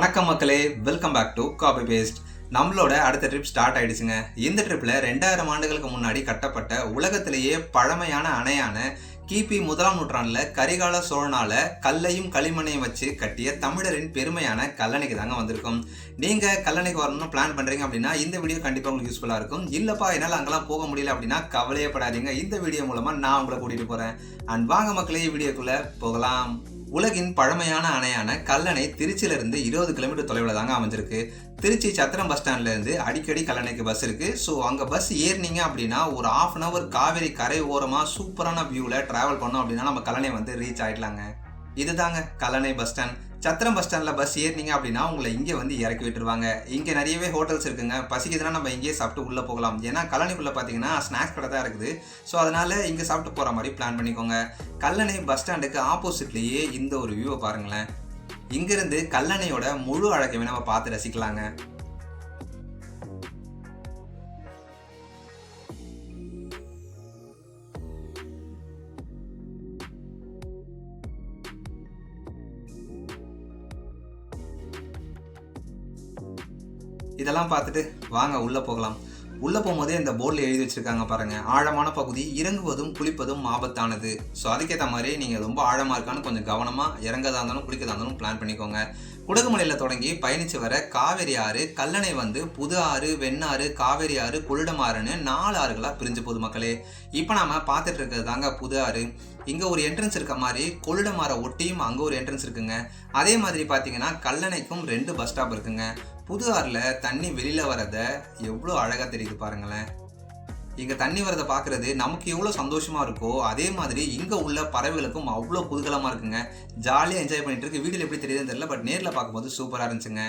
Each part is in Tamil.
வணக்கம் மக்களே welcome back to copy paste நம்மளோட அடுத்த ட்ரிப் ஸ்டார்ட் ஆயிடுச்சுங்க. இந்த ட்ரிப்ல ரெண்டாயிரம் ஆண்டுகளுக்கு முன்னாடி கட்டப்பட்ட உலகத்திலேயே பழமையான அணையான கிபி முதலாம் நூற்றாண்டுல கரிகால சோழனால கல்லையும் களிமண்ணையும் வச்சு கட்டிய தமிழரின் பெருமையான கல்லணைக்கு தாங்க வந்திருக்கும். நீங்க கல்லணைக்கு வரணும்னு பிளான் பண்றீங்க அப்படின்னா இந்த வீடியோ கண்டிப்பா உங்களுக்கு யூஸ்ஃபுல்லா இருக்கும். இல்லப்பா என்னால் அங்கெல்லாம் போக முடியல அப்படின்னா கவலையே படாதீங்க. இந்த வீடியோ மூலமா நான் உங்களை கூட்டிட்டு போறேன். அண்ட் வாங்க மக்களே வீடியோக்குள்ள போகலாம். உலகின் பழமையான அணையான கல்லணை திருச்சியிலிருந்து இருபது கிலோமீட்டர் தொலைவில் தாங்க அமைஞ்சிருக்கு. திருச்சி சத்திரம் பஸ் ஸ்டாண்ட்லேருந்து அடிக்கடி கல்லணைக்கு பஸ் இருக்குது ஸோ அங்கே பஸ் ஏறினீங்க அப்படின்னா ஒரு ஆஃப் அன் அவர் காவேரி கரை ஓரமாக சூப்பரான வியூவில் ட்ராவல் பண்ணோம் அப்படின்னா நம்ம கல்லணை வந்து ரீச் ஆகிடலாங்க இதுதாங்க Kallanai bus stand Chathiram bus ஸ்டாண்டில் பஸ் ஏறினீங்க அப்படின்னா உங்களை இங்கே வந்து இறக்கி விட்டுருவாங்க. இங்கே நிறையவே ஹோட்டல்ஸ் இருக்குங்க. பசிக்குதுன்னா நம்ம இங்கேயே சாப்பிட்டு உள்ளே போகலாம். ஏன்னா கல்லணைக்குள்ளே பார்த்தீங்கன்னா ஸ்நாக்ஸ் கடை தான் இருக்குது. ஸோ அதனால் இங்கே சாப்பிட்டு போகிற மாதிரி பிளான் பண்ணிக்கோங்க. கல்லணை பஸ் ஸ்டாண்டுக்கு ஆப்போசிட்லேயே இந்த ஒரு வியூவை பாருங்களேன். இங்கேருந்து கல்லணையோட முழு அழகையுமே நம்ம பார்த்து ரசிக்கலாங்க. இதெல்லாம் பார்த்துட்டு வாங்க உள்ளே போகலாம். உள்ளே போகும்போதே இந்த போர்டில் எழுதி வச்சுருக்காங்க பாருங்கள் ஆழமான பகுதி இறங்குவதும் குளிப்பதும் ஆபத்தானது. ஸோ அதுக்கேற்ற மாதிரி நீங்கள் ரொம்ப ஆழமாக இருக்கான்னு கொஞ்சம் கவனமாக இறங்கதாக இருந்தாலும் குளிக்கதாக இருந்தாலும் பிளான் பண்ணிக்கோங்க. குடகுமலையில் தொடங்கி பயணித்து வர காவேரி ஆறு கல்லணை வந்து புது ஆறு வெண்ணாறு காவேரி ஆறு கொள்ளிடமாறுன்னு நாலு ஆறுகளாக பிரிஞ்சு போகுது மக்களே. இப்போ நாம் பார்த்துட்டு இருக்கிறது தாங்க புது ஆறு. இங்கே ஒரு என்ட்ரன்ஸ் இருக்க மாதிரி கொள்ளிடமாற ஒட்டியும் அங்கே ஒரு என்ட்ரன்ஸ் இருக்குங்க. அதே மாதிரி பார்த்தீங்கன்னா கல்லணைக்கும் ரெண்டு பஸ் ஸ்டாப் இருக்குங்க. புது ஆறில் தண்ணி வெளியில் வரத எவ்வளோ அழகாக தெரியுது பாருங்களேன். இங்கே தண்ணி வரதை பார்க்குறது நமக்கு எவ்வளோ சந்தோஷமாக இருக்கோ அதே மாதிரி இங்கே உள்ள பறவைகளுக்கும் அவ்வளோ குதூகலமாக இருக்குங்க. ஜாலியாக என்ஜாய் பண்ணிட்டு இருக்கு. வீடியோவில் எப்படி தெரியுதுன்னு தெரியல பட் நேரில் பார்க்கும்போது சூப்பராக இருந்துச்சுங்க.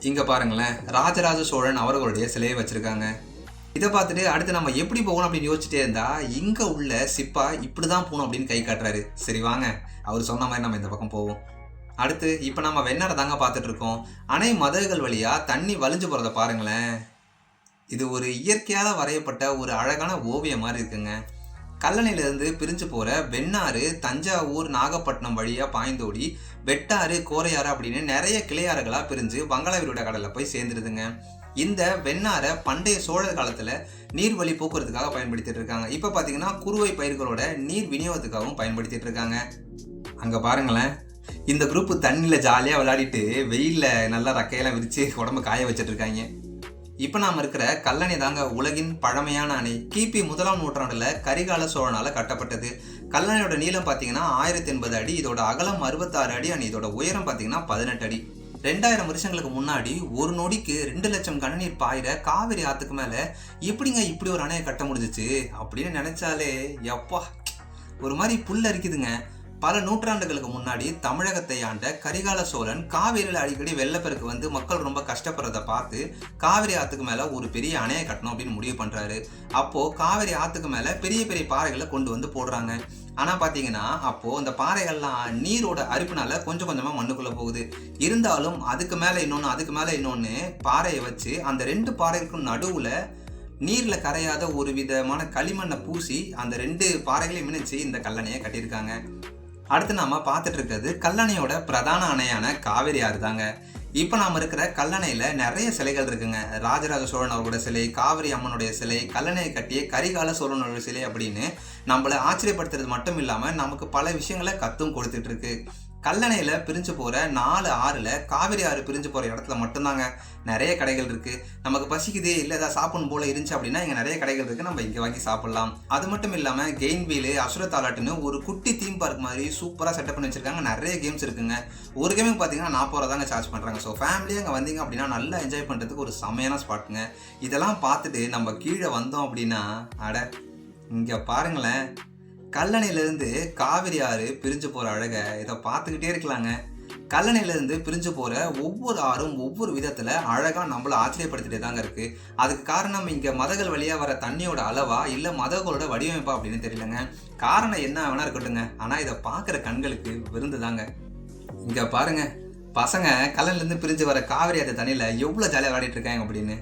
இங்கே பாருங்களேன். ராஜராஜ சோழன் அவர்களுடைய சிலையை வச்சுருக்காங்க. இதை பார்த்துட்டு அடுத்து நம்ம எப்படி போகணும் அப்படின்னு யோசிச்சுட்டே இருந்தா இங்கே உள்ள சிப்பா இப்படி தான் போகணும் அப்படின்னு கை காட்டுறாரு. சரி வாங்க. அவர் சொன்ன மாதிரி நம்ம இந்த பக்கம் போவோம். அடுத்து இப்போ நம்ம வெண்ணரை தாங்க பார்த்துட்டு இருக்கோம். அணை மதகுகள் வழியாக தண்ணி வலிஞ்சு போகிறத பாருங்களேன். இது ஒரு இயற்கையால் வரையப்பட்ட ஒரு அழகான ஓவியம் மாதிரி இருக்குங்க. கல்லணையிலேருந்து பிரிஞ்சு போகிற வெண்ணாறு தஞ்சாவூர் நாகப்பட்டினம் வழியாக பாய்ந்தோடி வெட்டாறு கோரையாறு அப்படின்னு நிறைய கிளையாறுகளாக பிரிஞ்சு வங்காளவிரோட கடலில் போய் சேர்ந்துருதுங்க. இந்த வெண்ணாரை பண்டைய சோழர் காலத்தில் நீர்வழி போக்குவரத்துக்காக பயன்படுத்திட்டு இருக்காங்க. இப்போ பார்த்தீங்கன்னா குறுவை பயிர்களோட நீர் விநியோகத்துக்காகவும் பயன்படுத்திட்டு இருக்காங்க. அங்கே பாருங்களேன். இந்த குரூப் தண்ணியில் ஜாலியாக விளையாடிட்டு வெயிலில் நல்லா ரக்கையெல்லாம் விரித்து உடம்பு காய வச்சிட்டு இருக்காங்க. இப்போ நாம் இருக்கிற கல்லணை தாங்க உலகின் பழமையான அணை. கிபி முதலாம் நூற்றாண்டுல கரிகால சோழனால் கட்டப்பட்டது. கல்லணையோட நீளம் பார்த்தீங்கன்னா ஆயிரத்தி எண்பது அடி இதோட அகலம் அறுபத்தாறு அடி அண்ட் இதோட உயரம் பார்த்தீங்கன்னா பதினெட்டு அடி. ரெண்டாயிரம் வருஷங்களுக்கு முன்னாடி ஒரு நொடிக்கு ரெண்டு லட்சம் கணநீர் பாயிர காவிரி ஆத்துக்கு மேலே எப்படிங்க இப்படி ஒரு அணையை கட்ட முடிஞ்சிச்சு? அப்படின்னு நினைச்சாலே எப்பா ஒரு மாதிரி புல் அரிக்குதுங்க. பல நூற்றாண்டுகளுக்கு முன்னாடி தமிழகத்தை ஆண்ட கரிகால சோழன் காவிரியில் அடிக்கடி வெள்ளப்பெருக்கு வந்து மக்கள் ரொம்ப கஷ்டப்படுறத பார்த்து காவிரி ஆத்துக்கு மேலே ஒரு பெரிய அணையை கட்டணும் அப்படின்னு முடிவு பண்ணுறாரு அப்போது காவிரி ஆத்துக்கு மேலே பெரிய பெரிய பாறைகளை கொண்டு வந்து போடுறாங்க. ஆனால் பார்த்தீங்கன்னா அப்போது அந்த பாறைகள்லாம் நீரோட அரிப்புனால கொஞ்சம் கொஞ்சமாக மண்ணுக்குள்ளே போகுது. இருந்தாலும் அதுக்கு மேலே இன்னொன்று அதுக்கு மேலே இன்னொன்று பாறையை வச்சு அந்த ரெண்டு பாறைகளுக்கும் நடுவில் நீரில் கரையாத ஒரு விதமான களிமண்ணை பூசி அந்த ரெண்டு பாறைகளையும் இணைச்சு இந்த கல்லணையை கட்டியிருக்காங்க. அடுத்து நாம பார்த்துட்டு இருக்கிறது கல்லணையோட பிரதான அணையான காவிரி ஆறு தாங்க இப்போ நாம் இருக்கிற கல்லணையில் நிறைய சிலைகள் இருக்குங்க. ராஜராஜ சோழன் அவரோட சிலை காவிரி அம்மனுடைய சிலை கல்லணையை கட்டிய கரிகால சோழனோட சிலை அப்படின்னு நம்மளை ஆச்சரியப்படுத்துறது மட்டும் இல்லாமல் நமக்கு பல விஷயங்களை கத்தும் கொடுத்துட்டு இருக்கு. கல்லணையில் பிரிஞ்சு போகிற நாலு ஆறில் காவிரி ஆறு பிரிஞ்சு போகிற இடத்துல மட்டும்தாங்க நிறைய கடைகள் இருக்குது நமக்கு பசிக்குது இல்லை ஏதாவது சாப்பிடணும் போல இருந்துச்சு அப்படின்னா இங்கே நிறைய கடைகள் இருக்குது நம்ம இங்கே வாங்கி சாப்பிட்லாம். அது மட்டும் இல்லாமல் கெயின் வீலு அசுரத்தாலாட்டுன்னு ஒரு குட்டி தீம் பார்க் மாதிரி சூப்பராக செட்டப் பண்ணி வச்சிருக்காங்க. நிறைய கேம்ஸ் இருக்குங்க. ஒரு கேமுக்கு பார்த்தீங்கன்னா நாற்பது ரூபா தாங்க சார்ஜ் பண்ணுறாங்க ஸோ ஃபேமிலியாக அங்கே வந்தீங்க அப்படின்னா நல்லா என்ஜாய் பண்ணுறதுக்கு ஒரு செமையான ஸ்பாட்டுங்க இதெல்லாம் பார்த்துட்டு நம்ம கீழே வந்தோம் அப்படின்னா அட இங்கே பாருங்களேன். கல்லணையிலேருந்து காவிரி ஆறு பிரிஞ்சு போகிற அழகை இதை பார்த்துக்கிட்டே இருக்கலாங்க. கல்லணையிலேருந்து பிரிஞ்சு போகிற ஒவ்வொரு ஆறும் ஒவ்வொரு விதத்தில் அழகாக நம்மளை ஆச்சரியப்படுத்திட்டே தாங்க இருக்குது அதுக்கு காரணம் இங்கே மதகள் வழியாக வர தண்ணியோட அளவா இல்லை மதகளோட வடிவமைப்பா அப்படின்னு தெரியலங்க. காரணம் என்ன வேணா இருக்கட்டுங்க ஆனால் இதை பார்க்குற கண்களுக்கு விருந்து தாங்க. இங்கே பாருங்க. பசங்க கல்லணிலேருந்து பிரிஞ்சு வர காவிரி ஆற்று தண்ணியில் எவ்வளோ ஜாலியாக விளையாடிட்டு இருக்காங்க அப்படின்னு.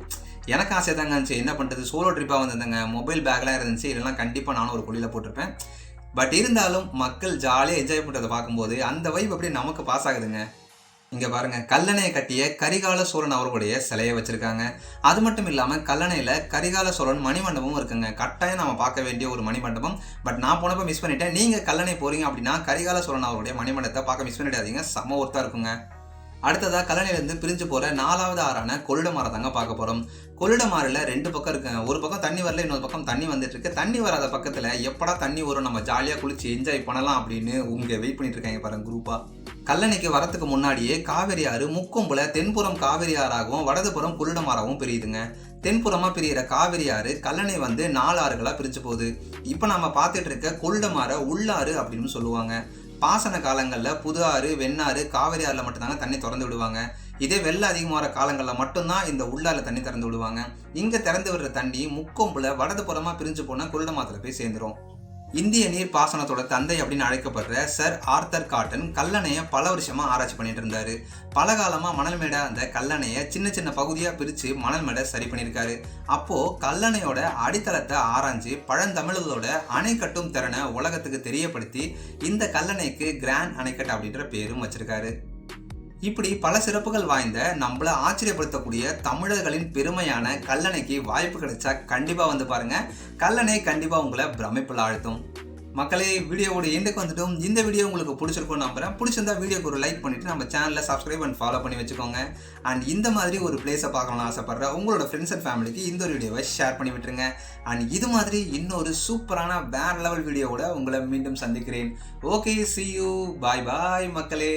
எனக்கு ஆசை தாங்க இருந்துச்சு. என்ன பண்ணுறது சோலோ ட்ரிப்பாக வந்திருந்தேங்க. மொபைல் பேக்லாம் இருந்துச்சு. இதெல்லாம் கண்டிப்பாக நானும் ஒரு குழியில் போட்டிருப்பேன். பட் இருந்தாலும் மக்கள் ஜாலியாக என்ஜாய் பண்ணுறதை பார்க்கும்போது அந்த வைப் அப்படியே நமக்கு பாஸ் ஆகுதுங்க. இங்கே பாருங்க. கல்லணையை கட்டிய கரிகால சோழன் அவர்களுடைய சிலையை வச்சுருக்காங்க. அது மட்டும் இல்லாமல் கல்லணையில் கரிகால சோழன் மணிமண்டபமும் இருக்குங்க. கட்டாயம் நம்ம பார்க்க வேண்டிய ஒரு மணிமண்டபம். பட் நான் போனப்போ மிஸ் பண்ணிட்டேன். நீங்கள் கல்லணை போகிறீங்க அப்படின்னா கரிகால சோழன் அவருடைய மணிமண்டபத்தை பார்க்க மிஸ் பண்ணிடாதீங்க. செம்ம ஒர்த்தாக இருக்குங்க. அடுத்ததா கல்லணையிலேருந்து பிரிஞ்சு போகிற நாலாவது ஆறான கொள்ளிடமாரை தாங்க பார்க்க போகிறோம் கொள்ளிடமாறில் ரெண்டு பக்கம் இருக்கு. ஒரு பக்கம் தண்ணி வரல இன்னொரு பக்கம் தண்ணி வந்துட்டு இருக்கு. தண்ணி வராத பக்கத்தில் எப்படா தண்ணி வரும்? நம்ம ஜாலியாக குளிச்சு என்ஜாய் பண்ணலாம் அப்படின்னு உங்க வெயிட் பண்ணிட்டு இருக்காங்க பாருங்க குரூப்பா கல்லணைக்கு வரத்துக்கு முன்னாடியே காவேரி ஆறு முக்கொம்புல தென்புறம் காவேரி ஆறாகவும் வடதுபுறம் கொள்ளிடமாறாகவும் பிரியுதுங்க. தென்புறமா பிரியிற காவிரி ஆறு கல்லணை வந்து நாலு ஆறுகளா பிரிஞ்சு போகுது. இப்போ நம்ம பார்த்துட்டு இருக்க கொள்ளிடமாற உள்ளாறு அப்படின்னு சொல்லுவாங்க. பாசன காலங்களில் புது ஆறு வெண்ணாறு காவிரி ஆறில் மட்டும்தாங்க தண்ணி திறந்து விடுவாங்க. இதே வெள்ளம் அதிகமாகிற காலங்களில் மட்டும்தான் இந்த உள்ளாரில் தண்ணி திறந்து விடுவாங்க. இங்கே திறந்து விடுற தண்ணி முக்கொம்பில் வடது புறமாக பிரிஞ்சு போனால் கொள்ளிடமாத்துல போய் சேர்ந்துரும். இந்திய நீர் பாசனத்தோட தந்தை அப்படின்னு அழைக்கப்படுற சர் ஆர்த்தர் காட்டன் கல்லணையை பல வருஷமாக ஆராய்ச்சி பண்ணிட்டு இருந்தாரு. பல காலமாக மணல் மேடை அந்த கல்லணையை சின்ன சின்ன பகுதியாக பிரித்து மணல் மேடை சரி பண்ணியிருக்காரு. அப்போது கல்லணையோட அடித்தளத்தை ஆராய்ஞ்சு பழந்தமிழர்களோட அணை கட்டும் திறனை உலகத்துக்கு தெரியப்படுத்தி இந்த கல்லணைக்கு கிராண்ட் அணைக்கட்டு அப்படின்ற பேரும் வச்சிருக்காரு. இப்படி பல சிறப்புகள் வாய்ந்த நம்மளை ஆச்சரியப்படுத்தக்கூடிய தமிழர்களின் பெருமையான கல்லணைக்கு வாய்ப்பு கிடைச்சா கண்டிப்பாக வந்து பாருங்கள் கல்லணை கண்டிப்பாக உங்களை பிரமிப்பில் ஆழ்த்தும். மக்களே வீடியோவோட எண்டுக்கு வந்துட்டும். இந்த வீடியோ உங்களுக்கு பிடிச்சிருக்கும் நம்புறேன். பிடிச்சிருந்தா வீடியோக்கு ஒரு லைக் பண்ணிவிட்டு நம்ம சேனலை சப்ஸ்கிரைப் அண்ட் ஃபாலோ பண்ணி வச்சுக்கோங்க. அண்ட் இந்த மாதிரி ஒரு பிளேஸை பார்க்கணும்னு ஆசைப்பட்ற உங்களோட ஃப்ரெண்ட்ஸ் அண்ட் ஃபேமிலிக்கு இந்த ஒரு வீடியோவை ஷேர் பண்ணி விட்டுருங்க. அண்ட் இது மாதிரி இன்னொரு சூப்பரான வேற லெவல் வீடியோவோட உங்களை மீண்டும் சந்திக்கிறேன். Okay see you bye bye மக்களே.